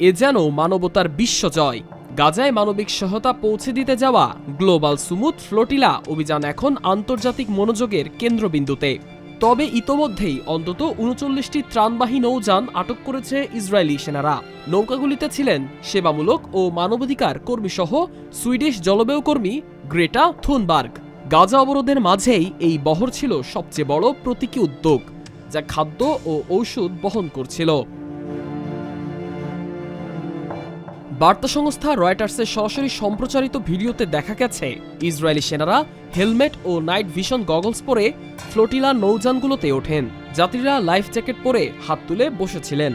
এ যেন মানবতার বিশ্বজয়। গাজায় মানবিক সহায়তা পৌঁছে দিতে যাওয়া গ্লোবাল সুমুথ ফ্লোটিলা অভিযান এখন আন্তর্জাতিক মনোযোগের কেন্দ্রবিন্দুতে। তবে ইতোমধ্যেই অন্তত উনচল্লিশটি ত্রাণবাহী নৌযান আটক করেছে ইসরায়েলি সেনারা। নৌকাগুলিতে ছিলেন সেবামূলক ও মানবাধিকার কর্মীসহ সুইডিশ জলবায়ু কর্মী গ্রেটা থুনবার্গ। গাজা অবরোধের মাঝেই এই বহর ছিল সবচেয়ে বড় প্রতীকী উদ্যোগ, যা খাদ্য ও ঔষধ বহন করছিল। বার্তা সংস্থা রয়টার্সের সরাসরি সম্প্রচারিত ভিডিওতে দেখা গেছে, ইসরায়েলি সেনারা হেলমেট ও নাইট ভিশন গগলস পরে ফ্লোটিলা নৌযানগুলোতে ওঠেন। যাত্রীরা লাইফ জ্যাকেট পরে হাত তুলে বসেছিলেন।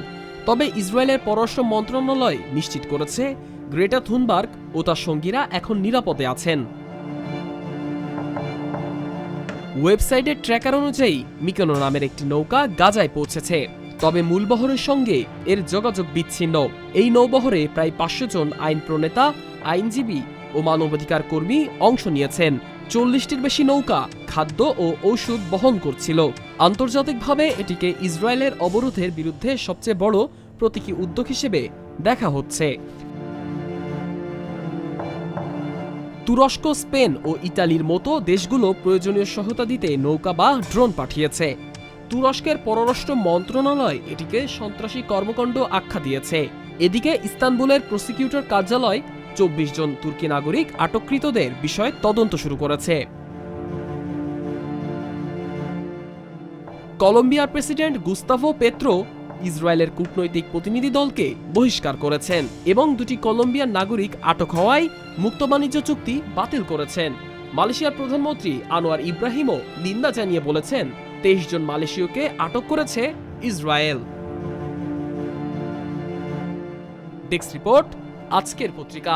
তবে ইসরায়েলের পররাষ্ট্র মন্ত্রণালয় নিশ্চিত করেছে, গ্রেটা থুনবার্গ ও তার সঙ্গীরা এখন নিরাপদে আছেন। ওয়েবসাইটের ট্র্যাকার অনুযায়ী মিকানো নামের একটি নৌকা গাজায় পৌঁছেছে। তবে মূল বহরের সঙ্গে এর যোগাযোগ বিচ্ছিন্ন। এই নৌবহরে প্রায় পাঁচশো জন আইন প্রণেতা, আইনজীবী ও মানবাধিকার কর্মী অংশ নিয়েছেন। চল্লিশটির বেশি নৌকা, খাদ্য ও ঔষধ বহন করছিল। আন্তর্জাতিকভাবে এটিকে ইসরায়েলের অবরোধের বিরুদ্ধে সবচেয়ে বড় প্রতীকী উদ্যোগ হিসেবে দেখা হচ্ছে। তুরস্ক, স্পেন ও ইতালির মতো দেশগুলো প্রয়োজনীয় সহায়তা দিতে নৌকা বা ড্রোন পাঠিয়েছে। তুরস্কের পররাষ্ট্র মন্ত্রণালয় এটিকে সন্ত্রাসী কর্মকাণ্ড আখ্যা দিয়েছে। এদিকে ইস্তানবুলের প্রসিকিউটর কার্যালয় চব্বিশ জন তুর্কি নাগরিক আটককৃতদের বিষয়ে তদন্ত শুরু করেছে। কলম্বিয়ার প্রেসিডেন্ট গুস্তাভো পেত্রো ইসরায়েলের কূটনৈতিক প্রতিনিধি দলকে বহিষ্কার করেছেন এবং দুটি কলম্বিয়ার নাগরিক আটক হওয়ায় মুক্ত বাণিজ্য চুক্তি বাতিল করেছেন। মালয়েশিয়ার প্রধানমন্ত্রী আনোয়ার ইব্রাহিমও নিন্দা জানিয়ে বলেছেন তেইশ জন মালয়েশীয়কে আটক করেছে ইসরায়েল। ডেস্ক রিপোর্ট আজকের পত্রিকা।